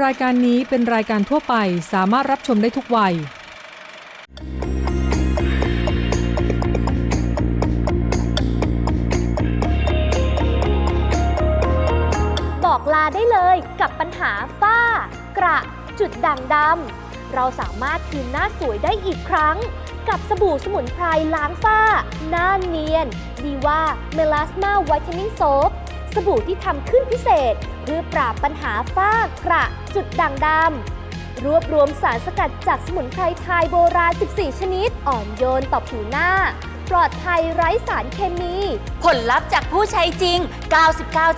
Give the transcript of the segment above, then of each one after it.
รายการนี้เป็นรายการทั่วไปสามารถรับชมได้ทุกวัย บอกลาได้เลยกับปัญหาฝ้า กระ จุดด่างดำ เราสามารถคืนหน้าสวยได้อีกครั้ง กับสบู่สมุนไพรล้างฝ้า หน้าเนียน ดีว่าเมลาสมาไวท์เทนนิ่งโซฟสบู่ที่ทำขึ้นพิเศษ เพื่อปราบปัญหาฝ้ากระจุดด่างดำรวบรวมสารสกัดจากสมุนไพรไทยโบราณ 14 ชนิด อ่อนโยนต่อผิวหน้า ปลอดภัยไร้สารเคมี ผลลัพธ์จากผู้ใช้จริง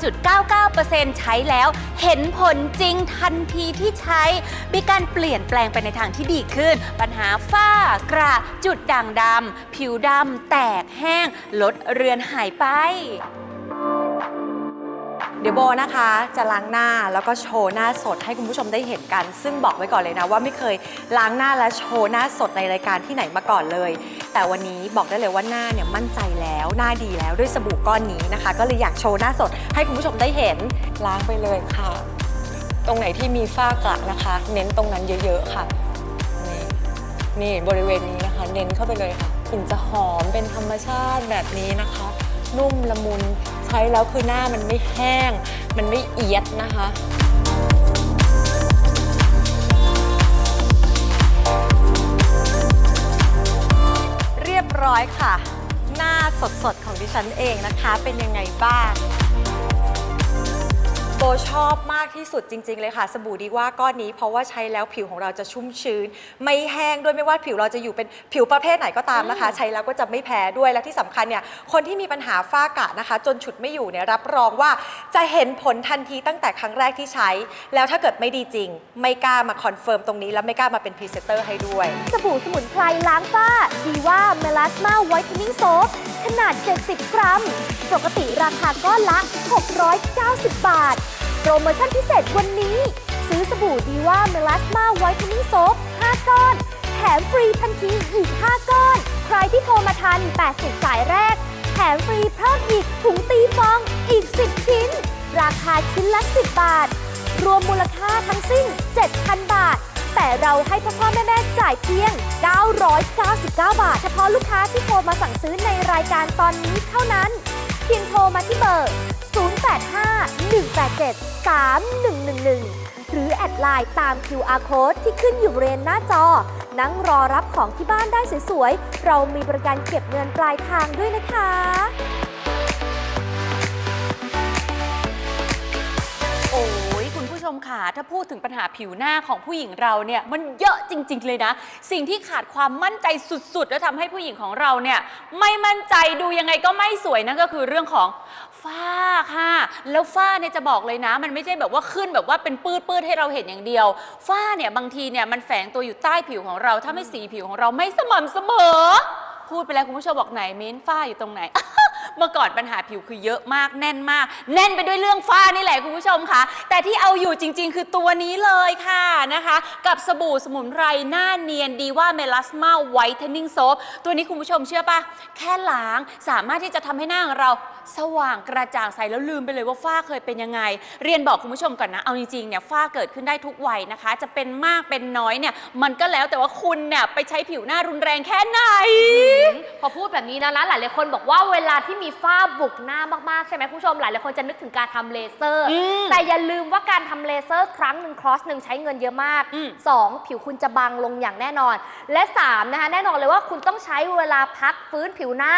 99.99%ใช้แล้ว เห็นผลจริงทันทีที่ใช้ มีการเปลี่ยนแปลงไปในทางที่ดีขึ้น ปัญหาฝ้ากระจุดด่างดำผิวดำแตกแห้ง ลดเรือนหายไป เดี๋ยวโบนะคะจะล้างหน้าแล้วก็โชว์หน้าสดให้คุณผู้ชมได้เห็นกัน ซึ่งบอกไว้ก่อนเลยนะว่าไม่เคยล้างหน้าและโชว์หน้าสดในรายการที่ไหนมาก่อนเลย แต่วันนี้บอกได้เลยว่าหน้าเนี่ยมั่นใจแล้วหน้าดีแล้วด้วยสบู่ก้อนนี้นะคะ ก็เลยอยากโชว์หน้าสดให้คุณผู้ชมได้เห็นล้างไปเลยค่ะ ตรงไหนที่มีฝ้ากระนะคะ เน้นตรงนั้นเยอะๆค่ะนี่นี่บริเวณนี้นะคะ เน้นเข้าไปเลยค่ะกลิ่นจะหอมเป็นธรรมชาติแบบนี้นะคะ นุ่มละมุน ใช้แล้วคือหน้ามันไม่แห้ง มันไม่เอียดนะคะเรียบร้อยค่ะ หน้าสดๆ ของดิฉันเองนะคะ เป็นยังไงบ้าง บชอบมากที่สุดจริง ๆ เลยค่ะ สบู่ดีว่าก้อนนี้เพราะว่าใช้แล้วผิวของเราจะชุ่มชื้น ไม่แห้งด้วยไม่ว่าผิวเราจะอยู่เป็นผิวประเภทไหนก็ตามนะคะ ใช้แล้วก็จะไม่แพ้ด้วยและที่สำคัญเนี่ยคนที่มีปัญหาฝ้ากระนะคะ จนฉุดไม่อยู่เนี่ยรับรองว่าจะเห็นผลทันทีตั้งแต่ครั้งแรกที่ใช้ แล้วถ้าเกิดไม่ดีจริง ไม่กล้ามาคอนเฟิร์มตรงนี้และไม่กล้ามาเป็นพรีเซนเตอร์ให้ด้วย สบู่สมุนไพรล้างฝ้า ดีว่าเมลาสมาไวท์เทนนิ่งโซฟขนาด 70 กรัม ปกติราคาก้อนละ 690 บาท โปรโมชั่นพิเศษวันนี้ ซื้อสบู่ดีว่าเมลาสมาไวท์เทนนิ่งโซฟ5ก้อน แถมฟรีทันทีอีก 5 ก้อน ใครที่โทรมาทัน 80 สายแรก แถมฟรีเพิ่มอีกถุงตีฟองอีก 10 ชิ้น ราคาชิ้นละ 10 บาท รวมมูลค่าทั้งสิ้น 7,000 บาทแต่เราให้พ่อพ่อแม่แม่จ่ายเพียง 999 บาท เฉพาะลูกค้าที่โทรมาสั่งซื้อในรายการตอนนี้เท่านั้น เพียงโทรมาที่เบอร์ 085 187 3111 หรือแอดไลน์ตาม QR code ที่ขึ้นอยู่บริเวณหน้าจอ นั่งรอรับของที่บ้านได้สวยๆ เรามีบริการเก็บเงินปลายทางด้วยนะคะ ผู้ชมค่ะถ้าพูดถึงปัญหาผิวหน้าของผู้หญิงเราเนี่ยมันเยอะจริง ๆ เลยนะ สิ่งที่ขาดความมั่นใจสุด ๆ แล้วทำให้ผู้หญิงของเราเนี่ยไม่มั่นใจดูยังไงก็ไม่สวยนั่นก็คือเรื่องของฝ้าค่ะ แล้วฝ้าเนี่ยจะบอกเลยนะ มันไม่ใช่แบบว่าขึ้นแบบว่าเป็นปื้ดๆให้เราเห็นอย่างเดียว ฝ้าเนี่ยบางทีเนี่ยมันแฝงตัวอยู่ใต้ผิวของเรา ถ้าไม่สีผิวของเราไม่สม่ำเสมอ พูดไปแล้วคุณผู้ชมบอกไหนมิ้นฝ้าอยู่ตรงไหน เมื่อก่อนปัญหาผิวคือเยอะมากแน่นมาก แน่นไปด้วยเรื่องฝ้านี่แหละคุณผู้ชมคะแต่ที่เอาอยู่จริง ๆ คือตัวนี้เลยค่ะนะคะ กับสบู่สมุนไพรหน้าเนียนดีว่าเมลาสมาไวท์เทนนิ่งโซฟตัวนี้คุณผู้ชมเชื่อปะแค่ล้างสามารถที่จะทำให้หน้าของเราสว่างกระจ่างใสแล้วลืมไปเลยว่าฝ้าเคยเป็นยังไง เรียนบอกคุณผู้ชมก่อนนะ เอาจริงๆเนี่ยฝ้าเกิดขึ้นได้ทุกวัยนะคะ จะเป็นมากเป็นน้อยเนี่ยมันก็แล้วแต่ว่าคุณเนี่ยไปใช้ผิวหน้ารุนแรงแค่ไหน พอพูดแบบนี้นะแล้วหลายคนบอกว่าเวลาที่มีฝ้าบุกหน้ามากๆ ใช่ไหมคุณผู้ชมหลายๆคนจะนึกถึงการทำเลเซอร์ อืมแต่อย่าลืมว่าการทำเลเซอร์ครั้งหนึ่งครอสหนึ่งใช้เงินเยอะมาก อืม 2. ผิวคุณจะบางลงอย่างแน่นอน และ 3 นะคะแน่นอนเลยว่าคุณต้องใช้เวลาพักฟื้นผิวหน้า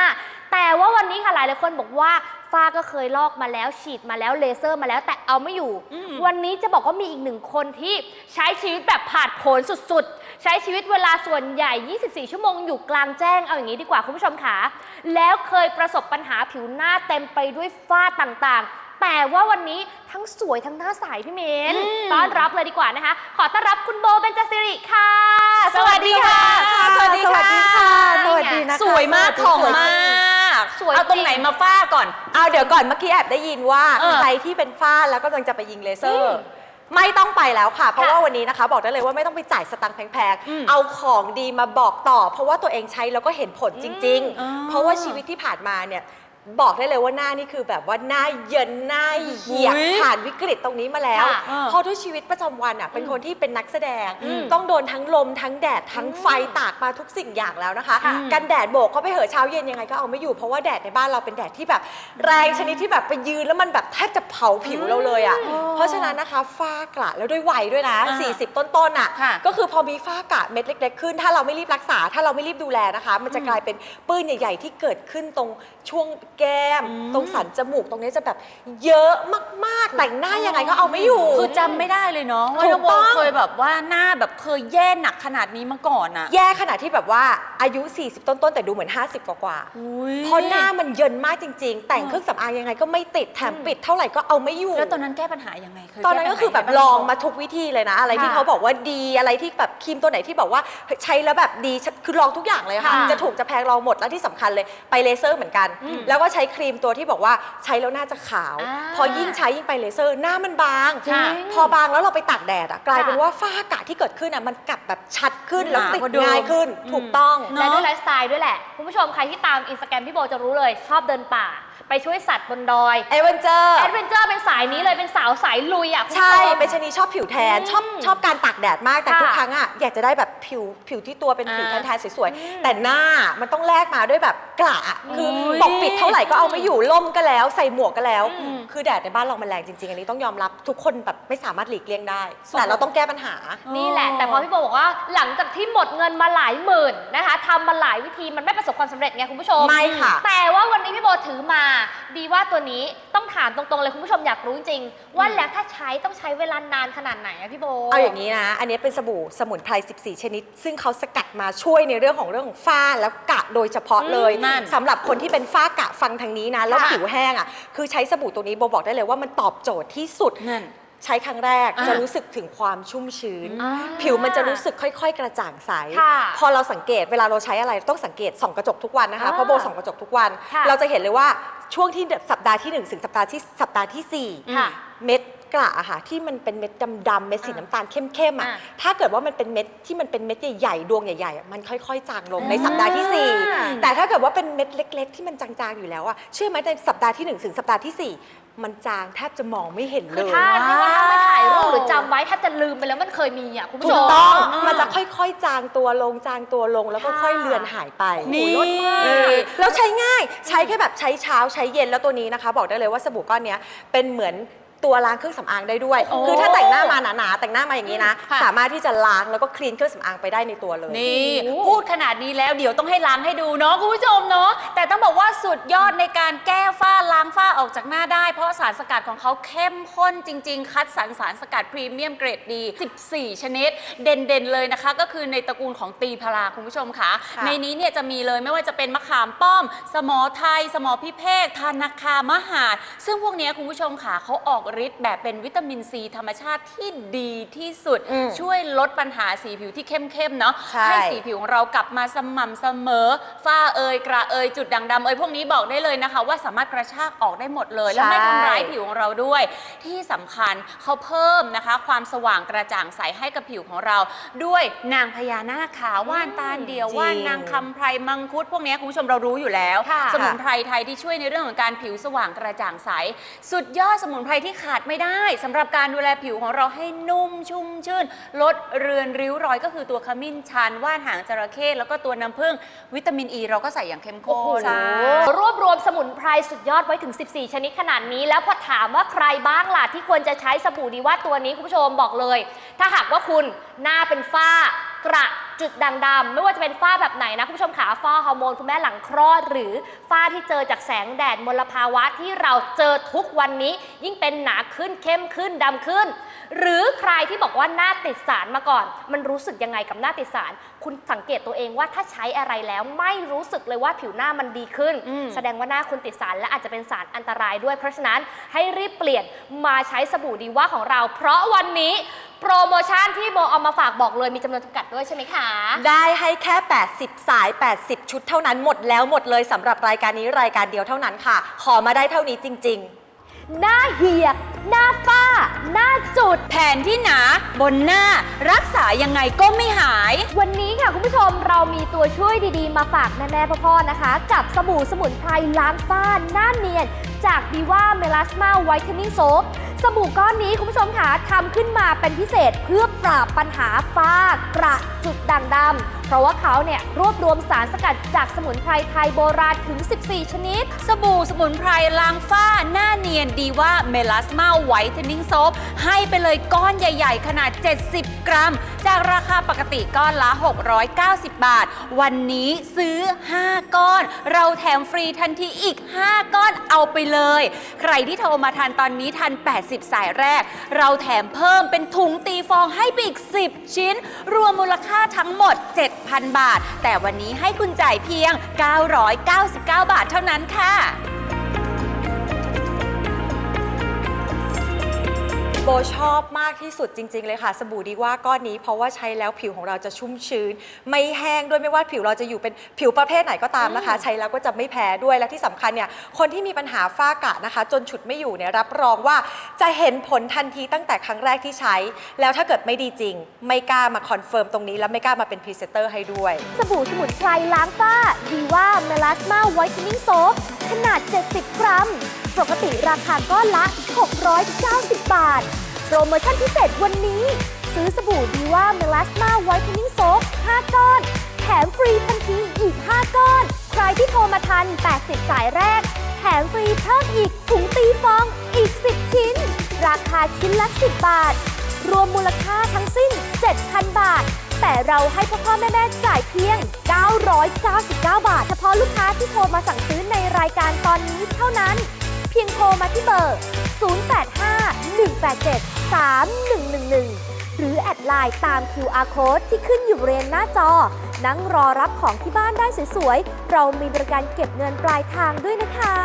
แต่ว่าวันนี้ค่ะหลายหลายๆคนบอกว่าฝ้าก็เคยลอกมาแล้วฉีดมาแล้วเลเซอร์มาแล้วแต่เอาไม่อยู่ อืม วันนี้จะบอกว่ามีอีกหนึ่งคนที่ใช้ชีวิตแบบผาดโผนสุดๆ ใช้ชีวิตเวลาส่วนใหญ่ 24 ชั่วโมงอยู่กลางแจ้งเอาอย่างนี้ดีกว่าคุณผู้ชมค่ะแล้วเคยประสบปัญหาผิวหน้าเต็มไปด้วยฝ้าต่างๆแต่ว่าวันนี้ทั้งสวยทั้งหน้าใสพี่เมนอืมต้อนรับเลยดีกว่านะคะ ขอต้อนรับคุณโบเบนจสิริค่ะ สวัสดีค่ะ สวัสดีค่ะ สวัสดีนะคะสวยมากสผ่องวัสดีมากสวยเอาตรงไหนมาฝ้าก่อน เอาเดี๋ยวก่อนเมื่อกี้แอบได้ยินว่าเออใครที่เป็นฝ้าแล้วก็กำลังจะไปยิงเลเซออืร์ม ไม่ต้องไปแล้วค่ะ เพราะค่ะว่าวันนี้นะคะ บอกได้เลยว่าไม่ต้องไปจ่ายสตังค์แพงอืมๆเอาของดีมาบอกต่อ เพราะว่าตัวเองใช้แล้วก็เห็นผลจริงอืมๆเพราะว่าชีวิตที่ผ่านมาเนี่ย บอกได้เลยว่าหน้านี่คือแบบว่าหน้าเยินหน้าเหยียดอุ๊ยผ่านวิกฤตตรงนี้มาแล้วค่ะเพราะด้วยชีวิตประจำวันอะเป็นคนที่เป็นนักแสดง อืมต้องโดนทั้งลมทั้งแดดทั้งไฟตากมาทุกสิ่งอย่างแล้วนะคะ ค่ะ กันแดดโบกก็ไปเหอะเช้าเย็นยังไงก็เอาไม่อยู่เพราะว่าแดดในบ้านเราเป็นแดดที่แบบแรงชนิดที่แบบไปยืนแล้วมันแบบแทบจะเผาผิวเราเลยอะเพราะฉะนั้นนะคะฝ้ากระแล้วด้วยวัยด้วยนะ อ่า40 ต้นๆอะค่ะ ก็คือพอมีฝ้ากระเม็ดเล็ก ๆ ขึ้น ถ้าเราไม่รีบรักษา ถ้าเราไม่รีบดูแลนะคะ มันจะกลายเป็นปื้นใหญ่ ๆ ที่เกิดขึ้นตรงช่วงแก้ม ตรงสันจมูกตรงนี้จะแบบเยอะมากๆ แต่งหน้ายังไงก็เอาไม่อยู่ คือจำไม่ได้เลยเนาะว่าถูน้อกงโบต้อง เคยแบบว่าหน้าแบบเคยแย่หนักขนาดนี้มาก่อนอะแย่ขนาดที่แบบว่าอายุ 40 ต้นๆ แต่ดูเหมือน 50 กว่าๆเพราะหน้ามันเยินมากจริง ๆ แต่งเครื่องสำอางยังไงก็ไม่ติดแถมปิดเท่าไหร่ก็เอาไม่อยู่ แล้วตอนนั้นแก้ปัญหายังไงเคยตอนนั้นก็คือแบบก้ปัญลหาองยัไมาทุกวิธีเลยนะ อะไรที่ค่ะเขาบอกว่าดีอะไรที่แบบครีมตัวไหนที่บอกว่าเฮ้ยใช้แล้วแบบดีคือลองทุกอย่างเลยค่ะ ค่ะจะถูกจะแพงลองหมดแล้วที่สำคัญเลยไปเลเซอร์เหมือนกัน แล้วก็ใช้ครีมตัวที่บอกว่าใช้แล้วหน้าจะขาว อ่าพอยิ่งใช้ยิ่งไปเลเซอร์หน้ามันบาง จริงพอบางแล้วเราไปตากแดดอะกลายเป็นค่ะว่าฝ้ากระที่เกิดขึ้นอะมันกลับแบบชัดขึ้นแล้วหนาติดกว่าเดิม ง่ายขึ้นอืมถูกต้องเนอะและด้วยไลฟ์สไตล์ด้วยแหละ คุณผู้ชมใครที่ตามอินสตาแกรมพี่โบจะรู้เลยชอบเดินป่า ไปช่วยสัตว์บนดอยเอเวนเจอร์แอดเวนเจอร์เป็นสายนี้เลยเป็นสาวสายลุยอะคุณผู้ใช่ชมเป็นชนีชอบผิวแทน ชอบอืมชอบการตากแดดมากแต่ค่ะทุกครั้งอะอยากจะได้แบบผิวผิวที่ตัวเป็นผิวอ่าแทนๆสวยๆ แต่หน้ามันต้องแลกมาด้วยแบบกระอะคือโอ้ยปกปิดเท่าไหร่ก็เอาไม่อยู่ล่มก็แล้ว ใส่หมวกก็แล้ว อืม คือแดดในบ้านเรามันแรงจริงๆ อันนี้ต้องยอมรับทุกคนแบบไม่สามารถหลีกเลี่ยงได้ แต่เราต้องแก้ปัญหา นี่แหละ แต่พอพี่โบบอกว่าหลังจากที่หมดเงินมาหลายหมื่นนะคะทำมาหลายวิธีมันไม่ประสบความสำเร็จไงคุณผู้ชมไม่ค่ะ แต่ว่าวันนี้พี่โบถือมาดีว่าตัวนี้ต้องถามตรงๆเลยคุณผู้ชมอยากรู้จริงๆว่าแล้วถ้าใช้ต้องใช้เวลานานขนาดไหนอะพี่โบ เอาอย่างนี้นะ อันนี้เป็นสบู่สมุนไพร 14 ชนิด ซึ่งเขาสกัดมาช่วยในเรื่องของเรื่องของฝ้าแล้วกระโดยเฉพาะเลยอืมนั่นสำหรับคนที่เป็นฝ้ากระฟังทางนี้นะ แล้วค่ะ ผิวแห้งอะ คือใช้สบู่ตัวนี้โบบอกได้เลยว่ามันตอบโจทย์ที่สุด นั่น ใช้ครั้งแรกอ่าจะรู้สึกถึงความชุ่มชื้นอ่าผิวมันจะรู้สึกค่อย ๆ กระจ่างใสค่ะพอเราสังเกตเวลาเราใช้อะไรต้องสังเกตส่องกระจกทุกวันนะคะอ่าเพราะโบส่องกระจกทุกวันค่ะเราจะเห็นเลยว่าช่วงที่สัปดาห์ที่ 1 ถึงสัปดาห์ที่สัปดาห์ที่4ค่ะเม็ดกระอะค่ะที่มันเป็นเม็ดดำๆเม็ดสีน้ำตาลเข้มๆอะอ่าถ้าเกิดว่ามันเป็นเม็ดที่มันเป็นเม็ดใหญ่ๆดวงใหญ่ๆอะมันค่อยๆจางลงในอ่าสัปดาห์ที่ 4 แต่ถ้าเกิดว่าเป็นเม็ดเล็ก ๆ ที่มันจางๆอยู่แล้วอะเชื่อไหมในสัปดาห์ที่ 1 ถึงสัปดาห์ที่ 4 มันจางแทบจะมองไม่เห็นเลคือย ถ้าเรียกว่าถ้าไม่ถ่ายรูปหรือจำไว้ถ้าจะลืมไปแล้วมันเคยมีอะคุณผู้ถูชกม ต้องอ่ามัมันจะค่อยๆ จางตัวลงจางตัวลงแล้วก็ค่ะค่อยเลือนหายไปนี่โอ้โหลดมากแล้วใช้ง่ายใช้แค่แบบใช้เช้าใช้เย็นแล้วตัวนี้นะคะ บอกได้เลยว่าสบู่ก้อนเนี้ยเป็นเหมือน ตัวล้างเครื่องสำอางได้ด้วยโอ้คือถ้าแต่งหน้ามาหนาๆแต่งหน้ามาอย่างนี้นะ ค่ะ สามารถที่จะล้างแล้วก็คลีนเครื่องสำอางไปได้ในตัวเลย นี่โอ้โหพูดขนาดนี้แล้วเดี๋ยวต้องให้ล้างให้ดูเนาะคุณผู้ชมเนาะแต่ต้องบอกว่าสุดยอดในการแก้ฝ้าล้างฝ้าออกจากหน้าได้ เพราะสารสกัดของเขาเข้มข้นจริง ๆ คัดสรรสารสกัดพรีเมียมเกรดดี 14 ชนิด เด่นๆ เลยนะคะ ก็คือในตระกูลของตีพาราคุณผู้ชมค่ะ ค่ะ ในนี้เนี่ยจะมีเลยไม่ว่าจะเป็นมะขามป้อม สมอไทย สมอพิเภกทานาคามหาด ซึ่งพวกเนี้ยคุณผู้ชมค่ะเขาออกฤทธิ์แบบเป็นวิตามินซีธรรมชาติที่ดีที่สุด อืมช่วยลดปัญหาสีผิวที่เข้มๆเนาะใช่ให้สีผิวของเรากลับมาสม่ำเสมอ ฝ้าเอยกระเอยจุดด่างดำเอยพวกนี้บอกได้เลยนะคะ ว่าสามารถกระชากออกได้หมดเลย และไม่ทำร้ายผิวของเราด้วย ที่สำคัญเขาเพิ่มนะคะ ความสว่างกระจ่างใสให้กับผิวของเรา ด้วยนางพญานาคขาวว่านตาลเดียวจริงว่านนางคำไพรมังคุดพวกนี้คุณผู้ชมเรารู้อยู่แล้ว ค่ะ สมุนไพรไทยที่ช่วยในเรื่องของการผิวสว่างกระจ่างใส สุดยอดสมุนไพรที่ขาดไม่ได้สำหรับการดูแลผิวของเราให้นุ่มชุ่มชื่น ลดเรือนริ้วรอยก็คือตัวขมิ้นชันว่านหางจระเข้แล้วก็ตัวน้ำผึ้งวิตามินอ e ีเราก็ใส่อย่างเข้มโอ้ข้โหนรวบรวมสมุนไพรสุดยอดไว้ถึง 14 ชนิดขนาดนี้ แล้วพอถามว่าใครบ้างล่ะที่ควรจะใช้สบู่ดีว่าตัวนี้คุณผู้ชมบอกเลย ถ้าหากว่าคุณหน้าเป็นฝ้า กระจุดด่างดำไม่ว่าจะเป็นฝ้าแบบไหนนะคุณผู้ชมขาฝ้าฮอร์โมนคุณแม่หลังคลอด หรือฝ้าที่เจอจากแสงแดดมลภาวะที่เราเจอทุกวันนี้ ยิ่งเป็นหนาขึ้นเข้มขึ้นดำขึ้น หรือใครที่บอกว่าหน้าติดสารมาก่อน มันรู้สึกยังไงกับหน้าติดสาร คุณสังเกตตัวเองว่าถ้าใช้อะไรแล้วไม่รู้สึกเลยว่าผิวหน้ามันดีขึ้นอืมแสดงว่าหน้าคุณติดสารและอาจจะเป็นสารอันตรายด้วย เพราะฉะนั้นให้รีบเปลี่ยนมาใช้สบู่ดีว่าของเรา เพราะวันนี้โปรโมชั่นที่โบเอามาฝากบอกเลยมีจำนวนจำกัดด้วยใช่ไหมคะ ได้ให้แค่ 80 สาย 80 ชุดเท่านั้นหมดแล้วหมดเลยสำหรับรายการนี้รายการเดียวเท่านั้นค่ะ ขอมาได้เท่านี้จริง ๆ หน้าเหียก หน้าฝ้า หน้าจุด แผนที่หนาบนหน้ารักษายังไงก็ไม่หาย วันนี้ค่ะคุณผู้ชมเรามีตัวช่วยดีๆ มาฝากแม่ๆพ่อๆนะคะ กับสบู่สมุนไพรล้างฝ้าหน้าเนียน จากดีว่าเมล a สมาไวท์เทนนิ่งโซฟสบู่ก้อนนี้คุณผู้ชมค่ะทำขึ้นมาเป็นพิเศษเพื่อปราบปัญหาฝ้ากระจุดด่างดำเพราะว่าเขาเนี่ยรวบรวมสารสกัดจากสมุนไพรไทยโบราณถึง 14 ชนิด สบู่สมุนไพรล้างฝ้าหน้าเนียนดีว่าเมล a สมาไวท์เทนนิ่งโซฟให้ไปเลยก้อนใหญ่ ๆ ขนาด 70 กรัม จากราคาปกติก้อนละ 690 บาท วันนี้ซื้อ 5 ก้อน เราแถมฟรีทันทีอีก 5 ก้อนเอาไปเลย ใครที่โทรมาทันตอนนี้ทัน 80 สายแรก เราแถมเพิ่มเป็นถุงตีฟองให้ไปอีก 10 ชิ้น รวมมูลค่าทั้งหมด 7,000 บาท แต่วันนี้ให้คุณจ่ายเพียง 999 บาทเท่านั้นค่ะ โบชอบมากที่สุดจริง ๆ เลยค่ะ สบู่ดีว่าก้อนนี้ เพราะว่าใช้แล้วผิวของเราจะชุ่มชื้น ไม่แห้งด้วยไม่ว่าผิวเราจะอยู่เป็นผิวประเภทไหนก็ตามนะคะ ใช้แล้วก็จะไม่แพ้ด้วยและที่สำคัญเนี่ยคนที่มีปัญหาฝ้ากระนะคะ จนฉุดไม่อยู่เนี่ยรับรองว่าจะเห็นผลทันทีตั้งแต่ครั้งแรกที่ใช้ แล้วถ้าเกิดไม่ดีจริง ไม่กล้ามาคอนเฟิร์มตรงนี้แล้วไม่กล้ามาเป็นพรีเซนเตอร์ให้ด้วย สบู่สมุนไพรล้างฝ้าดีว่าเมล a สมาไวท์เทนนิ่งโซฟขนาด 70 กรัม ปกติราคาก้อนละ 690 บาท โปรโมชั่นพิเศษวันนี้ ซื้อสบู่ดีว่าเมล a สมาไวท์เทนนิ่งโซฟ5ก้อน แถมฟรีทันทีอีก 5 ก้อน ใครที่โทรมาทัน 80 สายแรก แถมฟรีเพิ่มอีกถุงตีฟองอีก 10 ชิ้น ราคาชิ้นละ 10 บาท รวมมูลค่าทั้งสิ้น 7,000 บาทแต่เราให้พ่อพ่อแม่แม่จ่ายเพียง 999 บาท เฉพาะลูกค้าที่โทรมาสั่งซื้อในรายการตอนนี้เท่านั้น พียงโทรมาที่เบอร์ 085 187 3111 หรือแอดไลน์ตาม QR code ที่ขึ้นอยู่บริเวณหน้าจอ นั่งรอรับของที่บ้านได้สวยๆ เรามีบริการเก็บเงินปลายทางด้วยนะคะ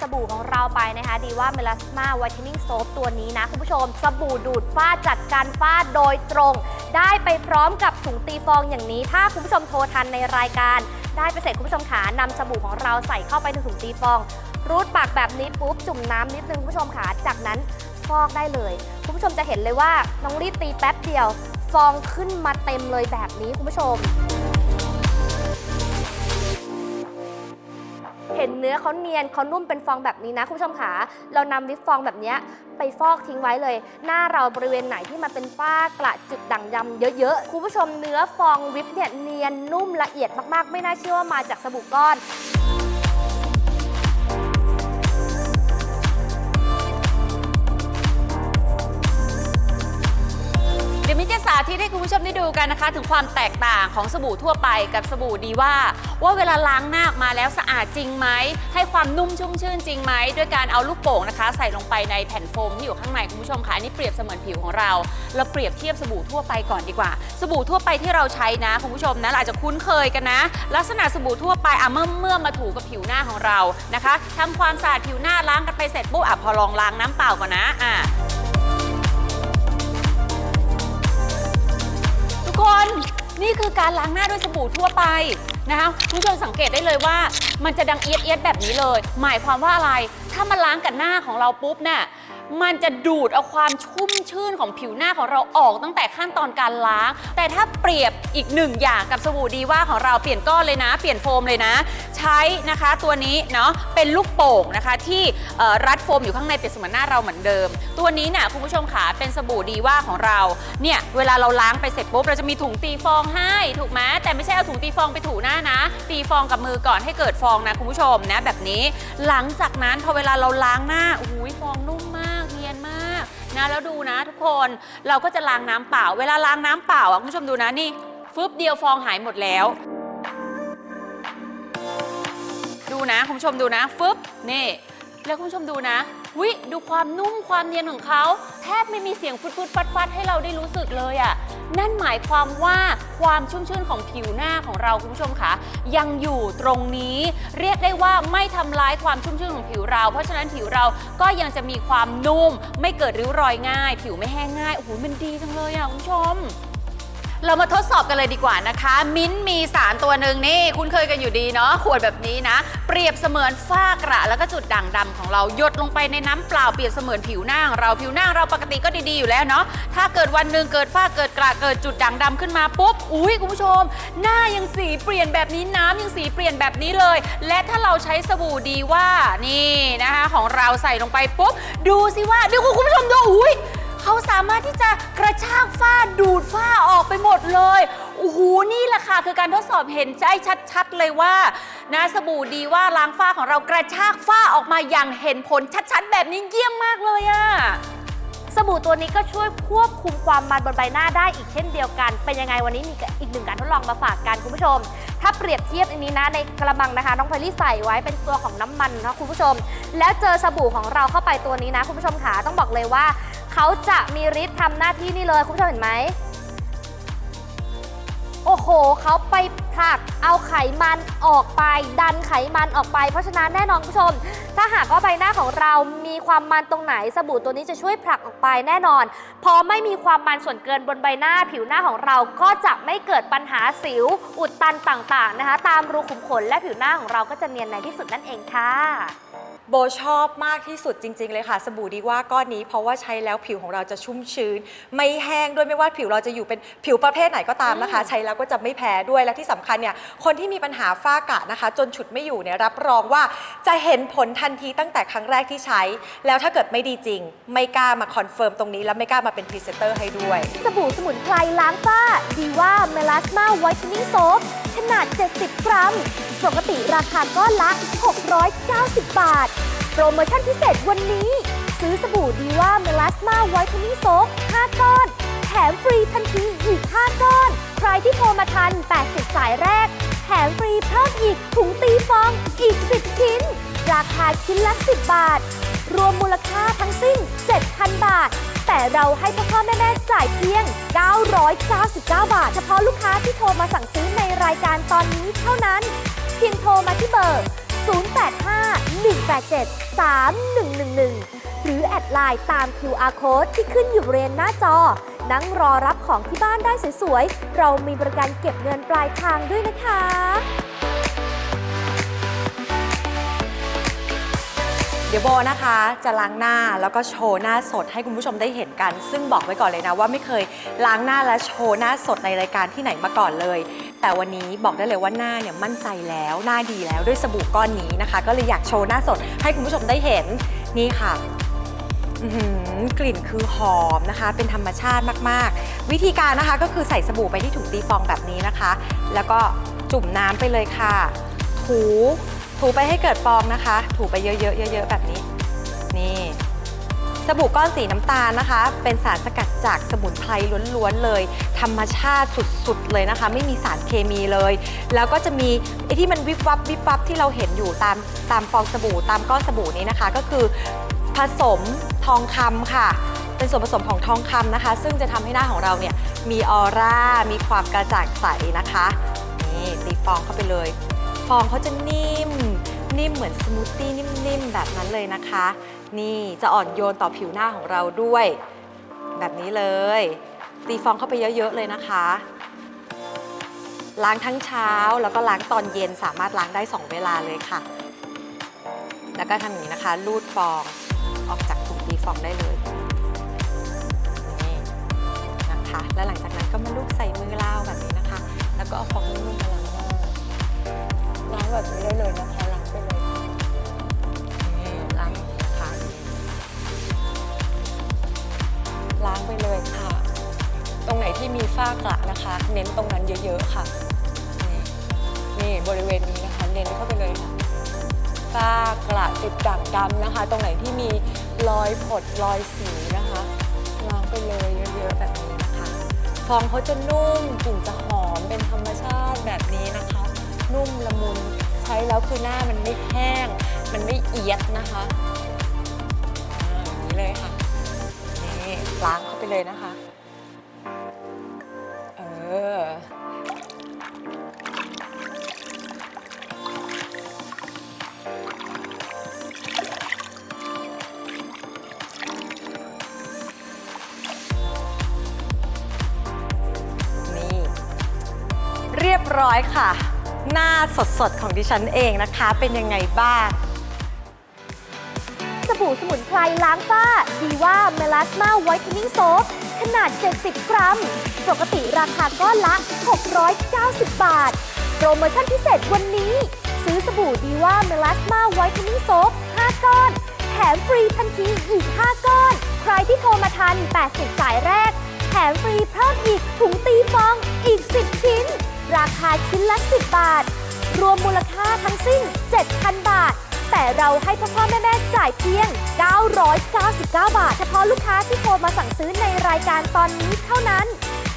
สบู่ของเราไปนะคะ ดีว่าเมล a สมาไวท์เทนนิ่งโซฟตัวนี้นะ คุณผู้ชม สบู่ดูดฝ้าจัดการฝ้าโดยตรง ได้ไปพร้อมกับถุงตีฟองอย่างนี้ ถ้าคุณผู้ชมโทรทันในรายการ ได้ไปเสร็จคุณผู้ชมขานำสบู่ของเราใส่เข้าไปในถุงตีฟอง รูดปากแบบนี้ปุ๊บจุ่มน้ำนิดนึงคุณผู้ชมค่ะจากนั้นฟอกได้เลย คุณผู้ชมจะเห็นเลยว่าน้องรีดตีแป๊บเดียว ฟองขึ้นมาเต็มเลยแบบนี้คุณผู้ชม เห็นเนื้อเขาเนียนเขานุ่มเป็นฟองแบบนี้นะคุณผู้ชมขาเรานำวิปฟองแบบนี้ไปฟอกทิ้งไว้เลย หน้าเราบริเวณไหนที่มันเป็นฝ้ากระจุดด่างดำเยอะๆคุณผู้ชมเนื้อฟองวิปเนี่ยเนียนนุ่มละเอียดมากๆ ไม่น่าเชื่อว่ามาจากสบู่ก้อนาธิตให้คุณผู้ชมได้ดูกันนะคะ ถึงความแตกต่างของสบู่ทั่วไปกับสบู่ดีว่า ว่าเวลาล้างหน้ามาแล้วสะอาดจริงไหมให้ความนุ่มชุ่มชื่นจริงไหมด้วยการเอาลูกโป่งนะคะ ใส่ลงไปในแผ่นโฟมที่อยู่ข้างในคุณผู้ชมค่ะอันนี้เปรียบเสมือนผิวของเรา เราเปรียบเทียบสบู่ทั่วไปก่อนดีกว่า สบู่ทั่วไปที่เราใช้นะคุณผู้ชมนะอาจจะคุ้นเคยกันนะ ลักษณะสบู่ทั่วไปอะเมื่อเมื่อมาถูกับผิวหน้าของเรานะคะทำความสะอาดผิวหน้าล้างกันไปเสร็จปุ๊บอะพอลองล้างน้ำเปล่าก่อนนะอะ คนนี่คือการล้างหน้าด้วยสบู่ทั่วไปนะคะคุณผู้ชมสังเกตได้เลยว่า มันจะดังเอียดเอียดๆแบบนี้เลย หมายความว่าอะไร ถ้ามันล้างกับหน้าของเราปุ๊บเนี่ย มันจะดูดเอาความชุ่มชื่นของผิวหน้าของเราออกตั้งแต่ขั้นตอนการล้าง แต่ถ้าเปรียบอีกหนึ่งอย่างกับสบู่ดีว่าของเราเปลี่ยนก้อนเลยนะ เปลี่ยนโฟมเลยนะ ใช้นะคะตัวนี้เนาะเป็นลูกโป่งนะคะที่รัดโฟมอยู่ข้างในเปรียบเสมือนหน้าเราเหมือนเดิม ตัวนี้เนี่ยคุณผู้ชมขาเป็นสบู่ดีว่าของเราเนี่ยเวลาเราล้างไปเสร็จปุ๊บเราจะมีถุงตีฟองให้ถูกไหมแต่ไม่ใช่เอาถุงตีฟองไปถูหน้านะ ตีฟองกับมือก่อนให้เกิดฟองนะคุณผู้ชมนะแบบนี้ หลังจากนั้นพอเวลาเราล้างหน้าอุ้ยฟองนุ่มมาก ยนมากนะแล้วดูนะทุกคนเราก็จะล้างน้ำเปล่า เวลาล้างน้ำเปล่าอะคุณผู้ชมดูนะนี่ฟึบเดียวฟองหายหมดแล้ว ดูนะคุณผู้ชมดูนะฟึบนี่ แล้วคุณผู้ชมดูนะ วิดูความนุ่มความเนียนของเขา แทบไม่มีเสียงฟุดฟุดฟัดฟัดให้เราได้รู้สึกเลยอะ่ะ นั่นหมายความว่าความชุ่มชื่นของผิวหน้าของเราคุณผู้ชมคะยังอยู่ตรงนี้ เรียกได้ว่าไม่ทำร้ายความชุ่มชื่นของผิวเรา เพราะฉะนั้นผิวเราก็ยังจะมีความนุ่ม ไม่เกิดริ้วรอยง่าย ผิวไม่แห้งง่ายโอ้โหมันดีจังเลยอะ่ะคุณผู้ชม เรามาทดสอบกันเลยดีกว่านะคะ มิ้นท์มีสารตัวหนึ่งนี่คุ้นเคยกันอยู่ดีเนาะขวดแบบนี้นะ เปรียบเสมือนฝ้ากระ แล้วก็จุดด่างดำของเราหยดลงไปในน้ำเปล่าเปรียบเสมือนผิวหน้าของเราผิวหน้าเราปกติก็ดีๆอยู่แล้วเนาะถ้าเกิดวันหนึ่งเกิดฝ้าเกิดกระเกิดจุดด่างดำขึ้นมาปุ๊บอุ้ยคุณผู้ชม หน้ายังสีเปลี่ยนแบบนี้น้ำยังสีเปลี่ยนแบบนี้เลย และถ้าเราใช้สบู่ดีว่านี่นะคะของเราใส่ลงไปปุ๊บดูสิว่าดูคุณผู้ชมดูอุ้ย เขาสามารถที่จะกระชากฝ้าดูดฝ้าออกไปหมดเลย โอ้โห นี่แหละค่ะคือการทดสอบเห็นใจชัดๆเลยว่า นะสบู่ดีว่าล้างฝ้าของเรากระชากฝ้าออกมาอย่างเห็นผลชัดๆ แบบนี้เยี่ยมมากเลยอะสบู่ตัวนี้ก็ช่วยควบคุมความมันบนใบหน้าได้อีกเช่นเดียวกัน เป็นยังไงวันนี้มีอีกหนึ่งการทดลองมาฝากกันคุณผู้ชม ถ้าเปรียบเทียบอันนี้นะในกระมังนะคะ น้องพลลี่ใส่ไว้เป็นตัวของน้ำมันนะคุณผู้ชม แล้วเจอสบู่ของเราเข้าไปตัวนี้นะคุณผู้ชมขาต้องบอกเลยว่า เขาจะมีฤทธิ์ทำหน้าที่นี่เลยคุณผู้ชมเห็นไหม โอ้โห เขาไปผลักเอาไขมันออกไป ดันไขมันออกไป เพราะฉะนั้นแน่นอนคุณผู้ชม ถ้าหากว่าใบหน้าของเรามีความมันตรงไหนสบู่ตัวนี้จะช่วยผลักออกไปแน่นอน พอไม่มีความมันส่วนเกินบนใบหน้าผิวหน้าของเราก็จะไม่เกิดปัญหาสิว อุดตันต่างๆนะคะ ตามรูขุมขนและผิวหน้าของเราก็จะเนียนในที่สุดนั่นเองค่ะ โบชอบมากที่สุดจริง ๆ เลยค่ะ สบู่ดีว่าก้อนนี้ เพราะว่าใช้แล้วผิวของเราจะชุ่มชื้น ไม่แห้งด้วยไม่ว่าผิวเราจะอยู่เป็นผิวประเภทไหนก็ตามนะคะ ใช้แล้วก็จะไม่แพ้ด้วยและที่สำคัญเนี่ยคนที่มีปัญหาฝ้ากระนะคะ จนฉุดไม่อยู่เนี่ยรับรองว่าจะเห็นผลทันทีตั้งแต่ครั้งแรกที่ใช้ แล้วถ้าเกิดไม่ดีจริง ไม่กล้ามาคอนเฟิร์มตรงนี้แล้วไม่กล้ามาเป็นพรีเซนเตอร์ให้ด้วย สบู่สมุนไพรล้างฝ้า ดีว่าเมลาสมาไวท์เทนนิ่งโซฟขนาด 70 กรัม ปกติราคาก้อนละ 690 บาทโป รโมชั่นพิเศษวันนี้ ซื้อสบู่ดีว่าเมลาสมาไวท์เทนนิ่งโซฟ5ก้อน แถมฟรีทันทีอีก 5 ก้อน ใครที่โทรมาทัน 80 สายแรก แถมฟรีเพิ่มอีกถุงตีฟองอีก 10 ชิ้น ราคาชิ้นละ 10 บาท รวมมูลค่าทั้งสิ้น 7,000 บาท แต่เราให้พ่อพ่อแม่แม่จ่ายเพียง 999 บาท เฉพาะลูกค้าที่โทรมาสั่งซื้อในรายการตอนนี้เท่านั้นเพียงโทรมาที่เบอร์ 085 187 3111 หรือแอดไลน์ตาม QR code ที่ขึ้นอยู่บริเวณหน้าจอ นั่งรอรับของที่บ้านได้สวยๆ เรามีบริการเก็บเงินปลายทางด้วยนะคะ เดี๋ยวโบนะคะจะล้างหน้าแล้วก็โชว์หน้าสดให้คุณผู้ชมได้เห็นกัน ซึ่งบอกไว้ก่อนเลยนะว่าไม่เคยล้างหน้าและโชว์หน้าสดในรายการที่ไหนมาก่อนเลย แต่วันนี้บอกได้เลยว่าหน้าเนี่ยมั่นใจแล้วหน้าดีแล้วด้วยสบู่ก้อนนี้นะคะ ก็เลยอยากโชว์หน้าสดให้คุณผู้ชมได้เห็นนี่ค่ะหือกลิ่นคือหอมนะคะ เป็นธรรมชาติมากๆ วิธีการนะคะก็คือใส่สบู่ไปที่ถุงตีฟองแบบนี้นะคะ แล้วก็จุ่มน้ำไปเลยค่ะถู ถูไปให้เกิดฟองนะคะ ถูไปเยอะๆเยอะๆแบบนี้ นี่ สบู่ก้อนสีน้ำตาลนะคะ เป็นสารสกัดจากสมุนไพรล้วนๆเลย ธรรมชาติสุดๆเลยนะคะ ไม่มีสารเคมีเลย แล้วก็จะมีไอ้ที่มันวิบวับวิบวับที่เราเห็นอยู่ตามตามฟองสบู่ตามก้อนสบู่นี้นะคะ ก็คือผสมทองคำค่ะเป็นส่วนผสมของทองคำนะคะ ซึ่งจะทำให้หน้าของเราเนี่ยมีออร่า มีความกระจ่างใสนะคะ นี่ตีฟองเข้าไปเลย ฟองเขาจะนิ่ม นิ่มเหมือนสมูทตี้นิ่มๆ แบบนั้นเลยนะคะ นี่จะอ่อนโยนต่อผิวหน้าของเราด้วย แบบนี้เลย ตีฟองเข้าไปเยอะๆ เลยนะคะ ล้างทั้งเช้าแล้วก็ล้างตอนเย็นสามารถล้างได้ 2 เวลาเลยค่ะ แล้วก็ทำอย่างนี้นะคะรูดฟองออกจากถุงตีฟองได้เลยนี่นะคะ แล้วหลังจากนั้นก็มาลูบใส่มือเราแบบนี้นะคะ แล้วก็เอาฟองนุ่มๆมา ดำนะคะ ตรงไหนที่มีรอยผดรอยสีนะคะล้างไปเลยเยอะๆแบบนี้นะคะ ฟองเขาจะนุ่มกลิ่นจะหอมเป็นธรรมชาติแบบนี้นะคะ นุ่มละมุนใช้แล้วคือหน้ามันไม่แห้ง มันไม่เอียดนะคะอย่างนี้เลยค่ะนี่ล้างเข้าไปเลยนะคะ ร้อยค่ะ หน้าสดๆ ของดิฉันเองนะคะ เป็นยังไงบ้าง สบู่สมุนไพรล้างฝ้า ดีว่าเมลาสมาไวท์เทนนิ่งโซฟขนาด 70 กรัม ปกติราคาก้อนละ 690 บาท โปรโมชั่นพิเศษวันนี้ ซื้อสบู่ดีว่าเมลาสมาไวท์เทนนิ่งโซฟ5ก้อน แถมฟรีทันทีอีก 5 ก้อน ใครที่โทรมาทัน 80 สายแรก แถมฟรีเพิ่มอีกถุงตีฟองอีก 10 ชิ้น ราคาชิ้นละ 10 บาท รวมมูลค่าทั้งสิ้น 7,000 บาท แต่เราให้พ่อพ่อแม่แม่จ่ายเพียง 999 บาท เฉพาะลูกค้าที่โทรมาสั่งซื้อในรายการตอนนี้เท่านั้น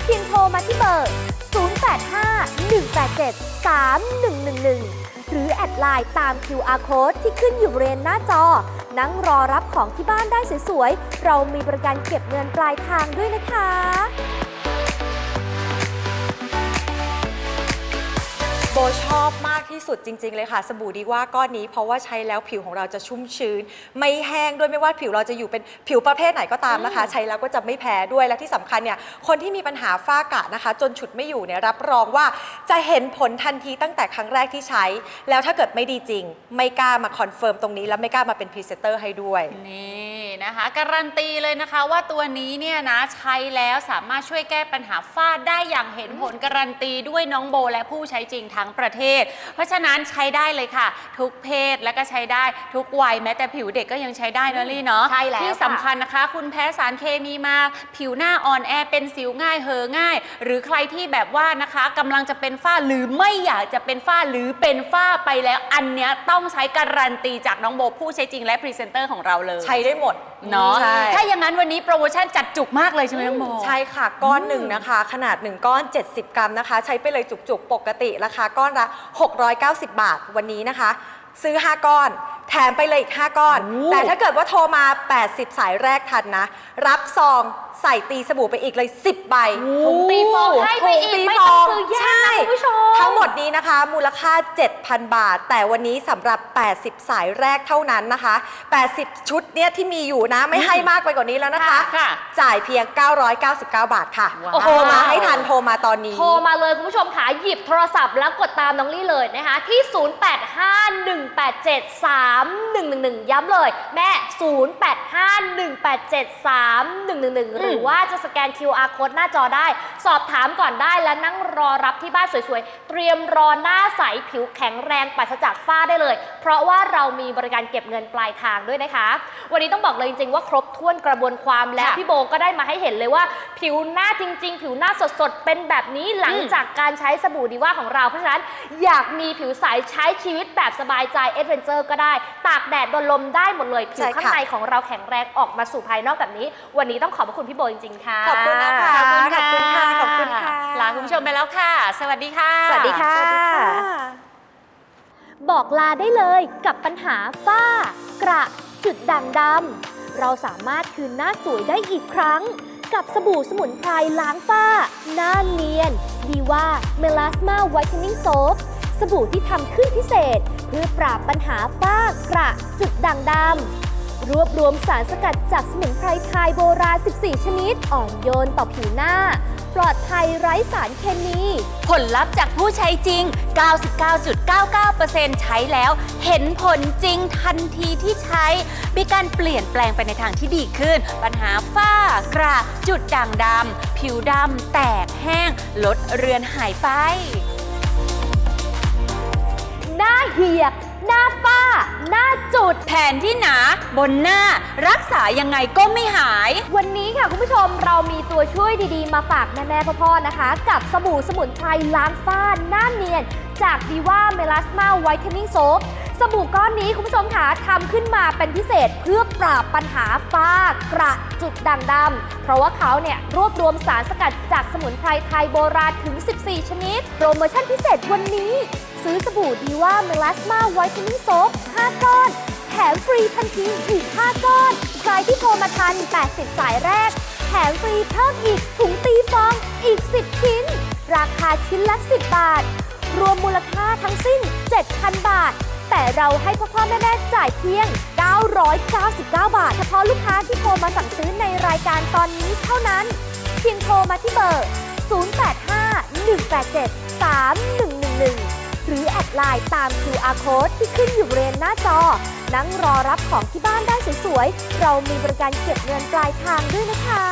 เพียงโทรมาที่เบอร์ 085 187 3111หรือแอดไลน์ตาม QR code ที่ขึ้นอยู่บริเวณหน้าจอ นั่งรอรับของที่บ้านได้สวยๆ เรามีบริการเก็บเงินปลายทางด้วยนะคะ โบชอบมากที่สุดจริง ๆ เลยค่ะ สบู่ดีว่าก้อนนี้ เพราะว่าใช้แล้วผิวของเราจะชุ่มชื้น ไม่แห้งด้วยไม่ว่าผิวเราจะอยู่เป็นผิวประเภทไหนก็ตามนะคะ ใช้แล้วก็จะไม่แพ้ด้วยและที่สำคัญเนี่ยคนที่มีปัญหาฝ้ากระนะคะ จนฉุดไม่อยู่เนี่ยรับรองว่าจะเห็นผลทันทีตั้งแต่ครั้งแรกที่ใช้ แล้วถ้าเกิดไม่ดีจริง ไม่กล้ามาคอนเฟิร์มตรงนี้แล้วไม่กล้ามาเป็นพรีเซนเตอร์ให้ด้วย นี่นะคะ การันตีเลยนะคะว่าตัวนี้เนี่ยนะใช้แล้วสามารถช่วยแก้ปัญหาฝ้าได้อย่างเห็นผลการันตีด้วยน้องโบและผู้ใช้จริงทั้งประเทศ เพราะฉะนั้นใช้ได้เลยค่ะ ทุกเพศและก็ใช้ได้ทุกวัยแม้แต่ผิวเด็กก็ยังใช้ได้นะลี่เนาะใช่แล้วที่ค่ะสำคัญนะคะ คุณแพ้สารเคมีมาผิวหน้าอ่อนแอเป็นสิวง่ายเหอง่าย หรือใครที่แบบว่านะคะกำลังจะเป็นฝ้าหรือไม่อยากจะเป็นฝ้าหรือเป็นฝ้าไปแล้วอันเนี้ยต้องใช้การันตีจากน้องโบผู้ใช้จริงและพรีเซนเตอร์ของเราเลย ใช้ได้หมด เนาะใช่ ถ้าอย่างนั้นวันนี้โปรโมชั่นจัดจุกมากเลยใช่ไหมน้องโม ใช่ค่ะก้อนหนึ่งนะคะ ขนาด 1 ก้อน 70 กรัมนะคะ ใช้ไปเลยจุกๆ ปกติราคาก้อนละ 690 บาทวันนี้นะคะ ซื้อ 5 ก้อน แถมไปเลยอีก 5 ก้อนโอ้แต่ถ้าเกิดว่าโทรมา 80 สายแรกทันนะ รับซองใส่ตีสบู่ไปอีกเลย 10 ใบถุงตีฟองให้ไปอีกถุงไม่ต้องซื้อแยกนะใช่คุณผู้ชมทั้งหมดนี้นะคะ มูลค่า 7,000 บาท แต่วันนี้สำหรับ 80 สายแรกเท่านั้นนะคะ 80 ชุดเนี่ยที่มีอยู่นะไม่ให้มากไปกว่านี้แล้วนะคะค่ะจ่ายเพียง 999 บาทค่ะว้าวโทรมาให้ทันโทรมาตอนนี้ โทรมาเลยคุณผู้ชมค่ะหยิบโทรศัพท์แล้วกดตามน้องลี่เลยนะคะที่0851873111 ย้ำเลย แม่ 0851873111 หรือว่าจะสแกน QR code หน้าจอได้ สอบถามก่อนได้และนั่งรอรับที่บ้านสวยๆ เตรียมรอหน้าใสผิวแข็งแรงปราศจากฝ้าได้เลย เพราะว่าเรามีบริการเก็บเงินปลายทางด้วยนะคะ วันนี้ต้องบอกเลยจริงๆ ว่าครบถ้วนกระบวนความแล้วค่ะพี่โบก็ได้มาให้เห็นเลยว่า ผิวหน้าจริง ๆ ผิวหน้าสดๆ เป็นแบบนี้หลังจากการใช้สบู่ดีว่าของเรา เพราะฉะนั้นอยากมีผิวใสใช้ชีวิตแบบสบายใจเอดเวนเจอร์ก็ได้ตากแดดโดนลมได้หมดเลยผิใช่วค่ะข้างในของเราแข็งแรงออกมาสู่ภายนอกแบบนี้ วันนี้ต้องขอบพระคุณพี่โบจริงๆค่ะขอบคุณนะคะขอบคุณขอบคุณค่ะขอบคุณค่ะลาคุณผู้ชมไปแล้วค่ะ สวัสดีค่ะ สวัสดีค่ะ บอกลาได้เลยกับปัญหาฝ้า กระ จุดด่างดำเราสามารถคืนหน้าสวยได้อีกครั้ง กับสบู่สมุนไพรล้างฝ้า หน้าเนียน ดีว่าเมลาสมาไวท์เทนนิ่งโซฟ สบู่ที่ทำขึ้นพิเศษ เพื่อปราบปัญหาฝ้ากระจุดด่างดำรวบรวมสารสกัดจากสมุนไพรไทยโบราณ 14 ชนิด อ่อนโยนต่อผิวหน้า ปลอดภัยไร้สารเคมี ผลลัพธ์จากผู้ใช้จริง 99.99%ใช้แล้ว เห็นผลจริงทันทีที่ใช้ มีการเปลี่ยนแปลงไปในทางที่ดีขึ้น ปัญหาฝ้ากระจุดด่างดำผิวดำแตกแห้ง ลดเรือนหายไป หน้าเหี่ยก หน้าฝ้า หน้าจุด แผนที่หนาบนหน้ารักษายังไงก็ไม่หาย วันนี้ค่ะคุณผู้ชมเรามีตัวช่วยดีๆ มาฝากแม่ๆพ่อๆนะคะ กับสบู่สมุนไพรล้างฝ้าหน้าเนียน จากดีว่าเมลาสมาไวท์เทนนิ่งโซฟสบู่ก้อนนี้คุณผู้ชมค่ะทำขึ้นมาเป็นพิเศษเพื่อปราบปัญหาฝ้ากระจุดด่างดำเพราะว่าเขาเนี่ยรวบรวมสารสกัดจากสมุนไพรไทยโบราณถึง 14 ชนิด โปรโมชั่นพิเศษวันนี้ ซื้อสบู่ดีว่าเมลาสมาไวท์เทนนิ่งโซฟ5ก้อน แถมฟรีทันทีอีก 5 ก้อน ใครที่โทรมาทัน 80 สายแรก แถมฟรีเพิ่มอีกถุงตีฟองอีก 10 ชิ้น ราคาชิ้นละ 10 บาท รวมมูลค่าทั้งสิ้น 7,000 บาท แต่เราให้พ่อพ่อแม่แม่จ่ายเพียง 999 บาท เฉพาะลูกค้าที่โทรมาสั่งซื้อในรายการตอนนี้เท่านั้น เพียงโทรมาที่เบอร์ 085 187 3111 หรือแอดไลน์ตาม QR code ที่ขึ้นอยู่บริเวณหน้าจอ นั่งรอรับของที่บ้านได้สวยๆ เรามีบริการเก็บเงินปลายทางด้วยนะคะ